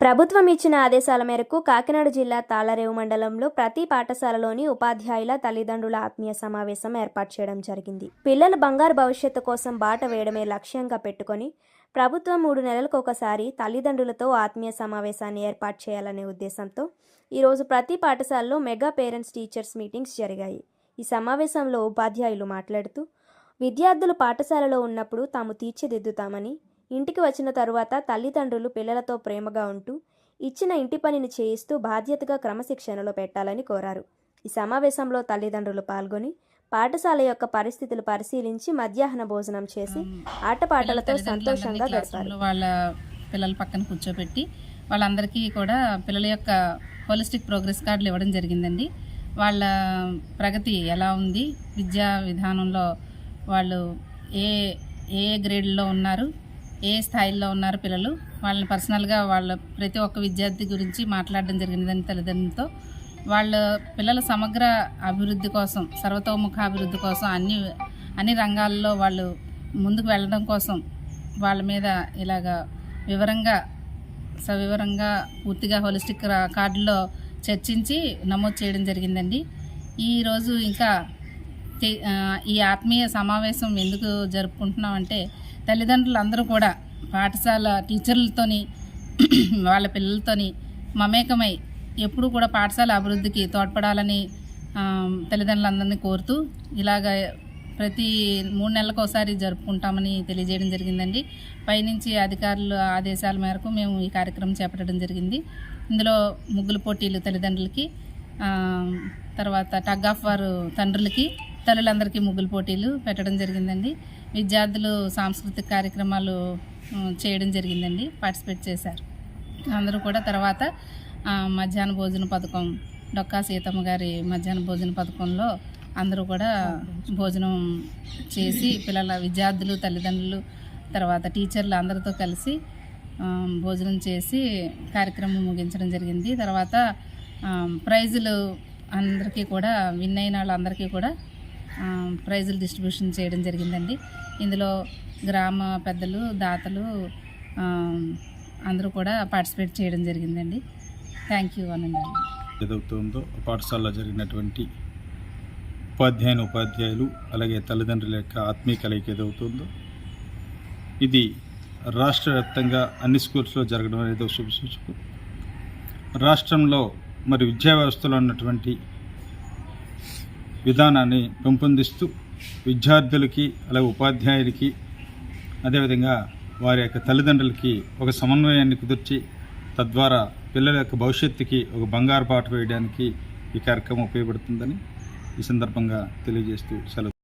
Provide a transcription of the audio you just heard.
ప్రభుత్వం ఇచ్చిన ఆదేశాల మేరకు కాకినాడ జిల్లా తాళరేవు మండలంలో ప్రతి పాఠశాలలోని ఉపాధ్యాయుల తల్లిదండ్రుల ఆత్మీయ సమావేశం ఏర్పాటు చేయడం జరిగింది. పిల్లల బంగారు భవిష్యత్తు కోసం బాట వేయడమే లక్ష్యంగా పెట్టుకొని ప్రభుత్వం మూడు నెలలకు ఒకసారి తల్లిదండ్రులతో ఆత్మీయ సమావేశాన్ని ఏర్పాటు చేయాలనే ఉద్దేశంతో ఈరోజు ప్రతి పాఠశాలలో మెగా పేరెంట్స్ టీచర్స్ మీటింగ్స్ జరిగాయి. ఈ సమావేశంలో ఉపాధ్యాయులు మాట్లాడుతూ విద్యార్థులు పాఠశాలలో ఉన్నప్పుడు తాము తీర్చిదిద్దుతామని ఇంటికి వచ్చిన తరువాత తల్లిదండ్రులు పిల్లలతో ప్రేమగా ఉంటూ ఇచ్చిన ఇంటి పనిని చేయిస్తూ బాధ్యతగా క్రమశిక్షణలో పెట్టాలని కోరారు. ఈ సమావేశంలో తల్లిదండ్రులు పాల్గొని పాఠశాల యొక్క పరిస్థితులు పరిశీలించి మధ్యాహ్న భోజనం చేసి ఆటపాటలతో సంతోషంగా గడిపారు. వాళ్ళ పిల్లల పక్కన కూర్చోబెట్టి వాళ్ళందరికీ కూడా పిల్లల యొక్క హోలిస్టిక్ ప్రోగ్రెస్ కార్డులు ఇవ్వడం జరిగిందండి. వాళ్ళ ప్రగతి ఎలా ఉంది? విద్యా విధానంలో వాళ్ళు ఏ ఏ గ్రేడ్లో ఉన్నారు? ఏ స్థాయిలో ఉన్నారు పిల్లలు? వాళ్ళని పర్సనల్గా వాళ్ళ ప్రతి ఒక్క విద్యార్థి గురించి మాట్లాడడం జరిగిందని తల్లిదండ్రులతో వాళ్ళ పిల్లల సమగ్ర అభివృద్ధి కోసం సర్వతోముఖ అభివృద్ధి కోసం అన్ని అన్ని రంగాల్లో వాళ్ళు ముందుకు వెళ్ళడం కోసం వాళ్ళ మీద ఇలాగా వివరంగా సవివరంగా పూర్తిగా హోలిస్టిక్ కార్డులో చర్చించి నమోదు చేయడం జరిగిందండి. ఈరోజు ఇంకా ఈ ఆత్మీయ సమావేశం ఎందుకు జరుపుకుంటున్నాం అంటే తల్లిదండ్రులు అందరూ కూడా పాఠశాల టీచర్లతోని వాళ్ళ పిల్లలతోని మమేకమై ఎప్పుడూ కూడా పాఠశాల అభివృద్ధికి తోడ్పడాలని తల్లిదండ్రులందరినీ కోరుతూ ఇలాగ ప్రతి మూడు నెలలకు ఒకసారి జరుపుకుంటామని తెలియజేయడం జరిగిందండి. పైనుంచి అధికారుల ఆదేశాల మేరకు మేము ఈ కార్యక్రమం చేపట్టడం జరిగింది. ఇందులో ముగ్గులు పోటీలు తల్లిదండ్రులకి తర్వాత టగ్ ఆఫ్ వారు తండ్రులకి తల్లులందరికీ ముగ్గులు పోటీలు పెట్టడం జరిగిందండి. విద్యార్థులు సాంస్కృతిక కార్యక్రమాలు చేయడం జరిగిందండి. పార్టిసిపేట్ చేశారు. అందరూ కూడా తర్వాత మధ్యాహ్న భోజన పథకం డొక్కా సీతమ్మ గారి మధ్యాహ్న భోజన పథకంలో అందరూ కూడా భోజనం చేసి పిల్లల విద్యార్థులు తల్లిదండ్రులు తర్వాత టీచర్లు అందరితో కలిసి భోజనం చేసి కార్యక్రమం ముగించడం జరిగింది. తర్వాత ప్రైజులు అందరికీ కూడా విన్ అయిన వాళ్ళందరికీ కూడా ప్రైజులు డిస్ట్రిబ్యూషన్ చేయడం జరిగిందండి. ఇందులో గ్రామ పెద్దలు దాతలు అందరూ కూడా పార్టిసిపేట్ చేయడం జరిగిందండి. థ్యాంక్ యూ అనండి ఏదవుతుందో పాఠశాలలో జరిగినటువంటి ఉపాధ్యాయుని ఉపాధ్యాయులు అలాగే తల్లిదండ్రుల యొక్క ఆత్మీయ కలయిక ఏదవుతుందో ఇది రాష్ట్ర వ్యాప్తంగా అన్ని స్కూల్స్లో జరగడం అనేది శుభ శుభసూచకం రాష్ట్రంలో మరి విద్యా వ్యవస్థలో ఉన్నటువంటి విధానాన్ని పెంపొందిస్తూ విద్యార్థులకి అలాగే ఉపాధ్యాయులకి అదేవిధంగా వారి యొక్క తల్లిదండ్రులకి ఒక సమన్వయాన్ని కుదిర్చి తద్వారా పిల్లల యొక్క భవిష్యత్తుకి ఒక బంగారు పాట వేయడానికి ఈ కార్యక్రమం ఉపయోగపడుతుందని ఈ సందర్భంగా తెలియజేస్తూ సెలవు.